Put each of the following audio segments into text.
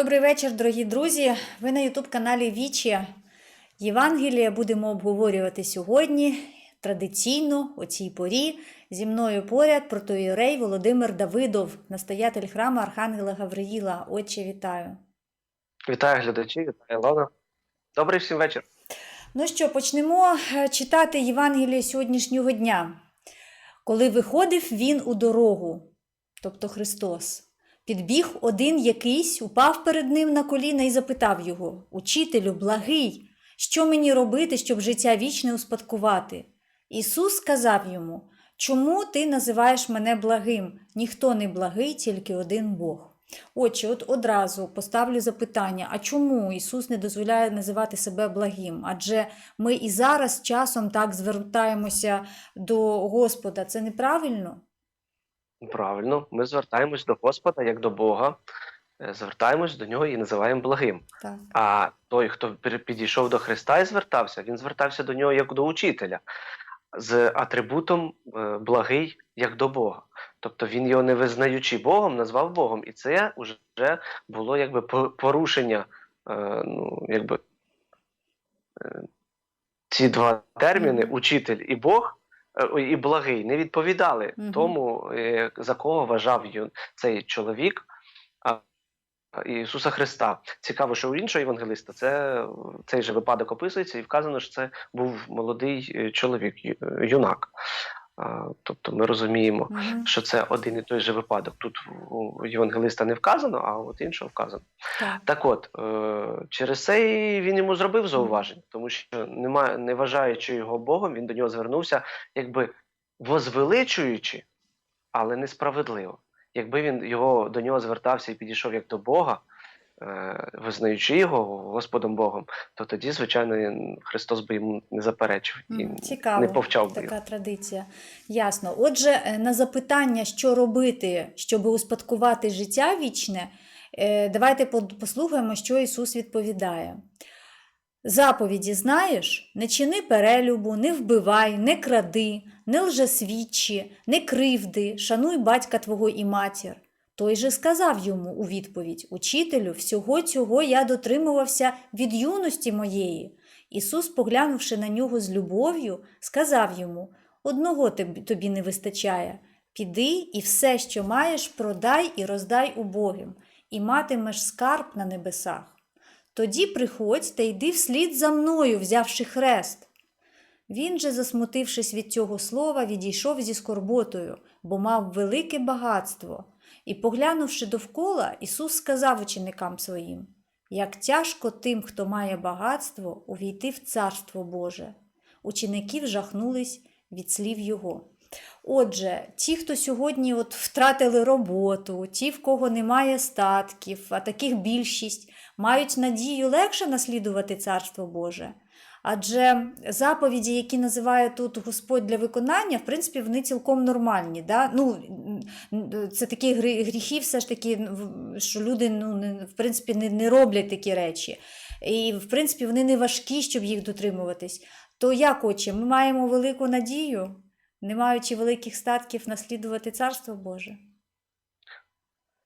Добрий вечір, дорогі друзі. Ви на Ютуб-каналі Вічі. Євангелія будемо обговорювати сьогодні. Традиційно о цій порі зі мною поряд протоїрей Володимир Давидов, настоятель храму Архангела Гавриїла. Отче, вітаю. Вітаю глядачі, вітаю Лана. Добрий всім вечір. Ну що, почнемо е, читати Євангеліє сьогоднішнього дня. Коли виходив він у дорогу, тобто Христос, підбіг один якийсь, упав перед ним на коліна і запитав його: Учителю, благий, що мені робити, щоб життя вічне успадкувати? Ісус сказав йому: Чому ти називаєш мене благим? Ніхто не благий, тільки один Бог. Отже, от одразу поставлю запитання: а чому Ісус не дозволяє називати себе благим? Адже ми і зараз часом так звертаємося до Господа. Це неправильно? Правильно, ми звертаємось до Господа як до Бога, е, звертаємось до нього і називаємо благим. Так. А той, хто підійшов до Христа і звертався, він звертався до нього як до учителя, з атрибутом е, благий як до Бога. Тобто він його не визнаючи Богом, назвав Богом. І це вже було якби по- порушення, е, ну, якби ці два терміни, учитель і Бог. Е, І благий не відповідали угу. тому, е, за кого вважав цей чоловік Ісуса Христа. Цікаво, що у іншого євангелиста це цей же випадок описується, і вказано, що це був молодий е, чоловік, юнак. Тобто ми розуміємо, Мгм. що це один і той же випадок. Тут у євангелиста не вказано, а от іншого вказано. Так. Так от, е, через це він йому зробив зауваження, тому що немає, не вважаючи його Богом, він до нього звернувся, якби возвеличуючи, але несправедливо. Якби він його до нього звертався і підійшов як до Бога, визнаючи його Господом Богом, то тоді, звичайно, Христос би йому не заперечив і Цікаво. не повчав би його. Традиція. Ясно. Отже, е, на запитання, що робити, щоб успадкувати життя вічне, е, давайте послухаємо, що Ісус відповідає. Заповіді знаєш, не чини перелюбу, не вбивай, не кради, не лжесвідчі, не кривди, шануй батька твого і матір. Той же сказав йому у відповідь: Учителю, всього цього я дотримувався від юності моєї. Ісус, поглянувши на нього з любов'ю, сказав йому: Одного тобі не вистачає. Піди і все, що маєш, продай і роздай убогим, і матимеш скарб на небесах. Тоді приходь та йди вслід за мною, взявши хрест. Він же, засмутившись від цього слова, відійшов зі скорботою, бо мав велике багатство. І, поглянувши довкола, Ісус сказав ученикам своїм: Як тяжко тим, хто має багатство, увійти в Царство Боже. Ученики вжахнулись від слів Його. Отже, ті, хто сьогодні от втратили роботу, ті, в кого немає статків, а таких більшість, мають надію легше наслідувати Царство Боже. Адже заповіді, які називає тут Господь для виконання, в принципі, вони цілком нормальні. Да? Ну, це такі гріхи, все ж таки, ну, що люди ну, в принципі, не, не роблять такі речі. І, в принципі, вони не важкі, щоб їх дотримуватись. То як, отче, ми маємо велику надію, не маючи великих статків, наслідувати Царство Боже?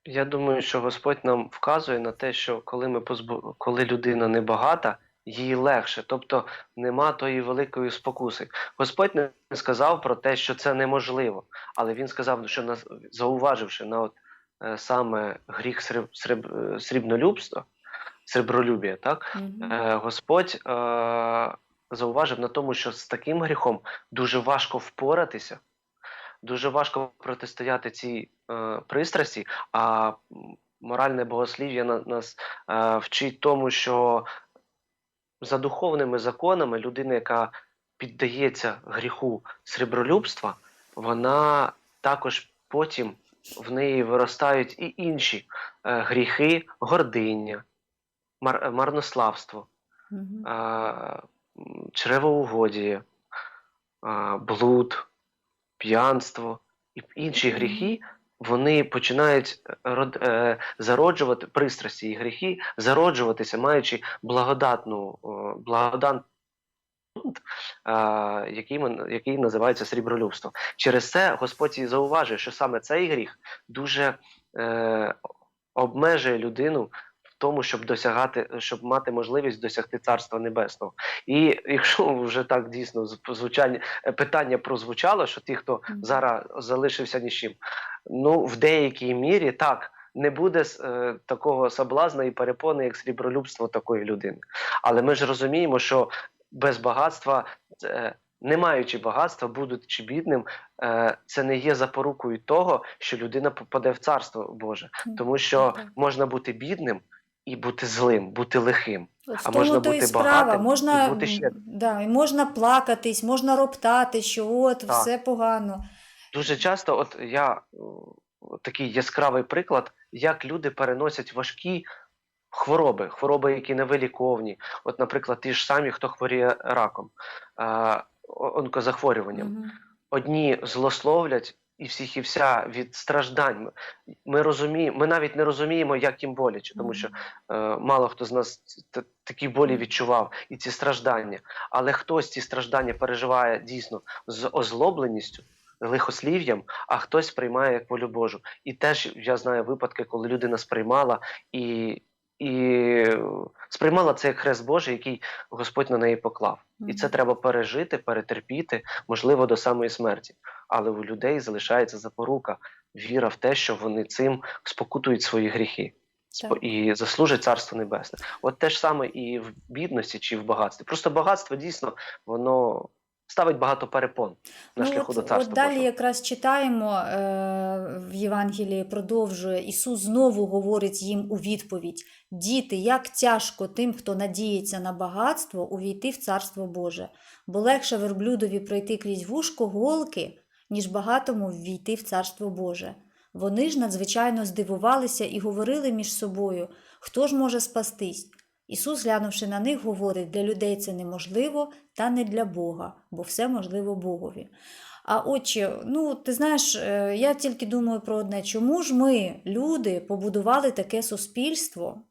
Я думаю, що Господь нам вказує на те, що коли ми позбу... коли людина не багата, їй легше, тобто нема тої великої спокуси. Господь не сказав про те, що це неможливо, але він сказав, що нас зауваживши на от, е, саме гріх сріб... Сріб... е, срібнолюбства, сребролюбія, так е, Господь е... зауважив на тому, що з таким гріхом дуже важко впоратися. Дуже важко протистояти цій е, пристрасті, а моральне богослів'я нас е, вчить тому, що за духовними законами людина, яка піддається гріху сребролюбства, вона також потім в неї виростають і інші е, гріхи, гординня, мар- марнославство, Мгм. е, м, чревоугодіє, е, блуд, п'янство і інші гріхи, вони починають е, род- е, зароджувати пристрасті і гріхи, зароджуватися, маючи благодатну е, благодатний е, який, який називається срібролюбство. Через це Господь і зауважує, що саме цей гріх дуже е, обмежує людину тому, щоб досягати, щоб мати можливість досягти Царства Небесного. І якщо вже так дійсно звучання питання прозвучало, що ті, хто зараз залишився ні з чим, ну в деякій мірі так. Не буде е, такого соблазна і перепони, як срібролюбство такої людини. Але ми ж розуміємо, що без багатства, е, не маючи багатства, будучи бідним, е, це не є запорукою того, що людина попаде в царство Боже, тому що можна бути бідним і бути злим, бути лихим. От А тому можна то і справа. багатим і бути щедрим. да, і можна плакатись, можна роптати, що от Так. все погано. Дуже часто, от я такий яскравий приклад, як люди переносять важкі хвороби, хвороби, які невиліковні. От, наприклад, ті ж самі, хто хворіє раком, е, онкозахворюванням. Мгм. одні злословлять і всіх і вся від страждань. Ми- Ми розуміємо, ми навіть не розуміємо, як їм боляче, тому що е, мало хто з нас такі болі відчував і ці страждання. Але хтось ці страждання переживає дійсно з озлобленістю. Лихослів'ям, а хтось сприймає як волю Божу. І теж я знаю випадки, коли людина сприймала і, і сприймала це як хрест Божий, який Господь на неї поклав. І це треба пережити, перетерпіти, можливо, до самої смерті. Але у людей залишається запорука, віра в те, що вони цим спокутують свої гріхи Так. і заслужать царство небесне. От те ж саме і в бідності чи в багатстві. Просто багатство дійсно воно ставить багато перепон на шляху от, до царства. От далі Божого. якраз читаємо е, в Євангелії, продовжує Ісус знову говорить їм у відповідь: Діти, як тяжко тим, хто надіється на багатство, увійти в Царство Боже, бо легше верблюдові пройти крізь вушко голки, ніж багатому ввійти в Царство Боже. Вони ж надзвичайно здивувалися і говорили між собою, хто ж може спастись. Ісус, глянувши на них, говорить, для людей це неможливо, та не для Бога, бо все можливо Богові. А отче, ну ти знаєш, е, я тільки думаю про одне, чому ж ми, люди, побудували таке суспільство,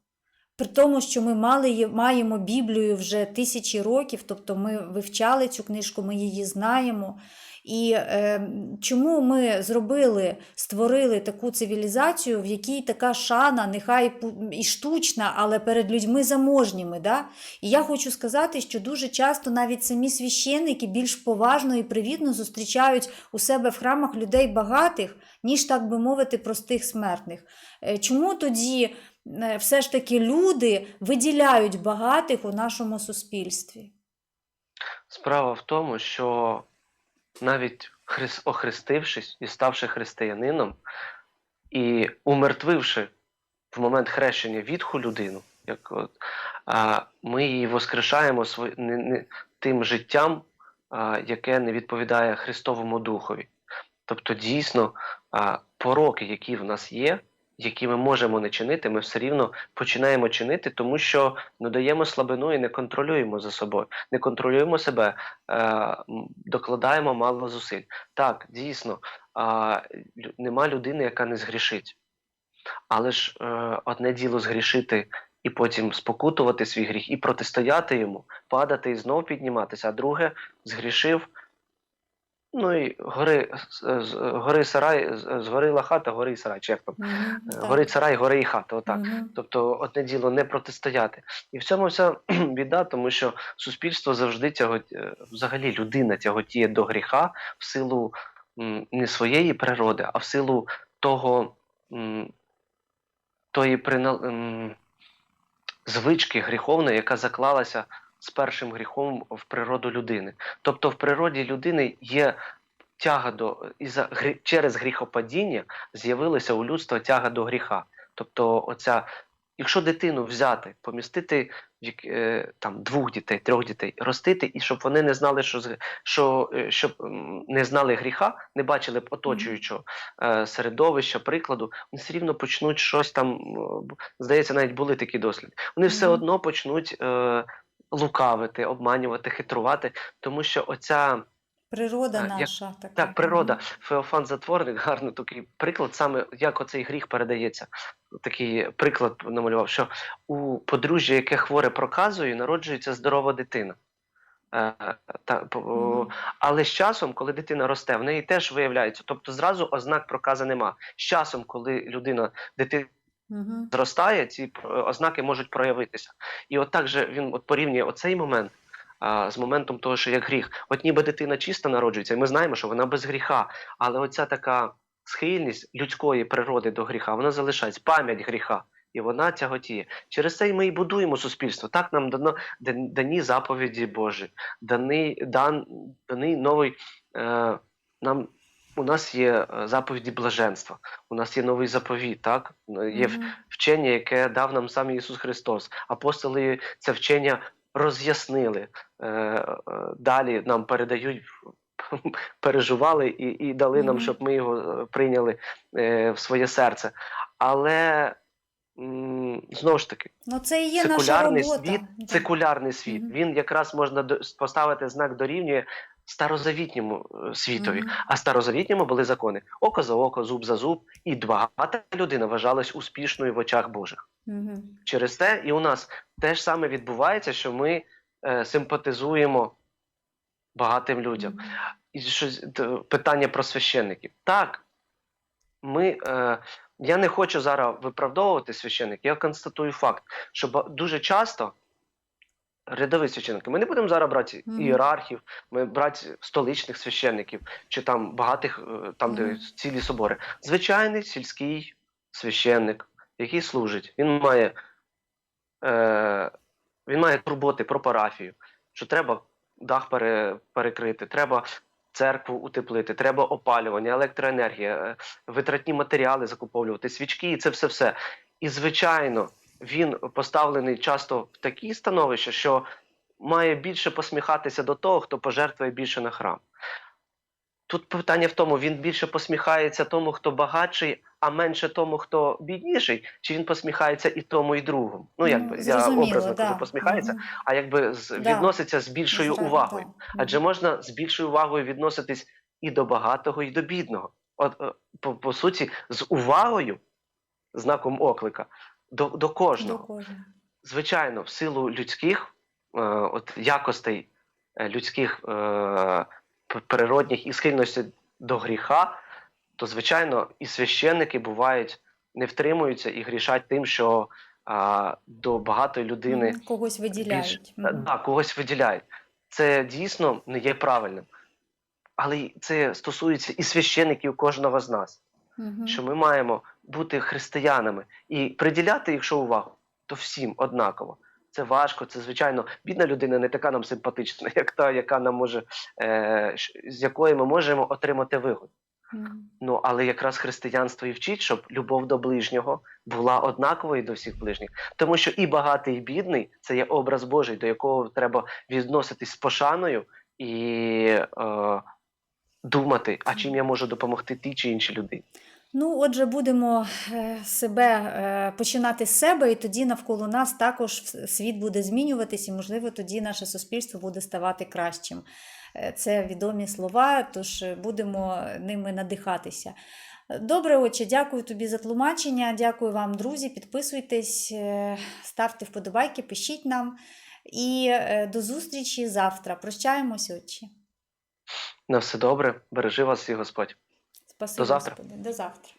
при тому, що ми мали, маємо Біблію вже тисячі років, тобто ми вивчали цю книжку, ми її знаємо. І е, чому ми зробили, створили таку цивілізацію, в якій така шана, нехай і штучна, але перед людьми заможніми. Да? І я хочу сказати, що дуже часто навіть самі священники більш поважно і привітно зустрічають у себе в храмах людей багатих, ніж, так би мовити, простих смертних. Е, Чому тоді е, все ж таки люди виділяють багатих у нашому суспільстві? Справа в тому, що навіть охрестившись і ставши християнином, і умертвивши в момент хрещення відху людину, як от, а, ми її воскрешаємо сво- не, не, тим життям, а, яке не відповідає Христовому Духові. Тобто, дійсно, а, пороки, які в нас є, які ми можемо не чинити, ми все рівно починаємо чинити, тому що ну, даємо слабину і не контролюємо за собою, не контролюємо себе, е, докладаємо мало зусиль. Так, дійсно, лю- нема людини, яка не згрішить. Але ж е, одне діло згрішити і потім спокутувати свій гріх, і протистояти йому, падати і знов підніматися. А друге, згрішив. Ну і гори, з- гори сарай, згорила хата, гори і сарай, чи як там? Е, так. Горить сарай, гори і хата. Отак. Мгм. Тобто, одне діло не протистояти. І в цьому вся біда, тому що суспільство завжди тяго, е, взагалі людина тяготіє до гріха в силу не своєї природи, а в силу того тої прина, звички гріховної, яка заклалася з першим гріхом в природу людини. Тобто в природі людини є тяга до і за грі- через гріхопадіння з'явилася у людства тяга до гріха. Тобто, оця, якщо дитину взяти, помістити е, там двох дітей, трьох дітей, ростити, і щоб вони не знали, що що е, щоб не знали гріха, не бачили б оточуючого е, середовища, прикладу, вони все рівно почнуть щось там. Здається, навіть були такі досліди. Вони все одно почнуть е, лукавити, обманювати, хитрувати, тому що оця. Природа Е, як- наша така. Так, природа. Феофан Затворник гарний такий приклад, саме як оцей гріх передається. Такий приклад намалював, що у подружжя, яке хворе проказує, народжується здорова дитина. Е, та, по- Мгм. але з часом, коли дитина росте, в неї теж виявляється. Тобто зразу ознак проказа нема. З часом, коли людина, дитина Угу. зростає, ці е, ознаки можуть проявитися. І от так же він от порівнює оцей момент з моментом того, що як гріх. От ніби дитина чисто народжується, і ми знаємо, що вона без гріха. Але оця така схильність людської природи до гріха, вона залишається, пам'ять гріха. І вона тяготіє. Через це ми і будуємо суспільство. Так нам дано дані заповіді Божі, даний, дан, даний новий. Е, нам, у нас є е, заповіді блаженства, у нас є новий заповіт, так? Є вчення, яке дав нам сам Ісус Христос. Апостоли це вчення роз'яснили, е, е, далі нам передають, переживали і, і дали нам, щоб ми його прийняли е, в своє серце. Але м, знову ж таки, Ну, це і є наша робота. світ, секулярний світ, Мгм. він якраз можна до- поставити знак дорівнює старозавітньому е, світові. Мгм. А старозавітньому були закони око за око, зуб за зуб, і багата людина вважалась успішною в очах Божих. Мгм. Через те і у нас те ж саме відбувається, що ми е, симпатизуємо багатим людям. Мгм. І щось питання про священників. Так, ми, е, я не хочу зараз виправдовувати священників, я констатую факт, що дуже часто рядові священники, ми не будемо зараз брати Мгм. ієрархів, ми брати столичних священників чи там багатих, е, там, де Мгм. цілі собори. Звичайний сільський священник, який служить, він має, е, він має турботи про парафію, що треба дах пере, перекрити, треба церкву утеплити, треба опалювання, електроенергія, е, витратні матеріали закуповувати, свічки, і це все все. І звичайно, він поставлений часто в такі становища, що має більше посміхатися до того, хто пожертвує більше на храм. Тут питання в тому, він більше посміхається тому, хто багатший, а менше тому, хто бідніший, чи він посміхається і тому, і другому. Ну, якби я образно да. кажу, посміхається, а якби з, Да. відноситься з більшою Зра- увагою. да. Адже можна з більшою увагою відноситись і до багатого, і до бідного. От, е, по, по суті, з увагою, знаком оклика, до, до До кожного. кожного. Звичайно, в силу людських е, от, якостей е, людських е, природних і схильності до гріха, то, звичайно, і священники бувають, не втримуються і грішать тим, що а, до багатої людини Когось виділяють. більш, Мгм. да, когось виділяють. Це дійсно не є правильним. Але це стосується і священиків кожного з нас, Мгм. що ми маємо бути християнами і приділяти, якщо увагу, то всім однаково. Це важко, це звичайно. Бідна людина не така нам симпатична, як та, яка нам може, е, з якої ми можемо отримати вигоду. Ну, але якраз християнство і вчить, щоб любов до ближнього була однаковою до всіх ближніх. Тому що і багатий, і бідний це є образ Божий, до якого треба відноситись з пошаною і е, думати, а чим я можу допомогти тій чи іншій людині. Ну, отже, будемо е, себе е, починати з себе, і тоді навколо нас також світ буде змінюватись, і, можливо, тоді наше суспільство буде ставати кращим. Е, Це відомі слова, тож будемо ними надихатися. Добре, отче, дякую тобі за тлумачення. Дякую вам, друзі. Підписуйтесь, ставте вподобайки, пишіть нам. І до зустрічі завтра. Прощаємось, отче. На все добре, бережи вас і Господь. Спасибі, До завтра. Господи. До завтра.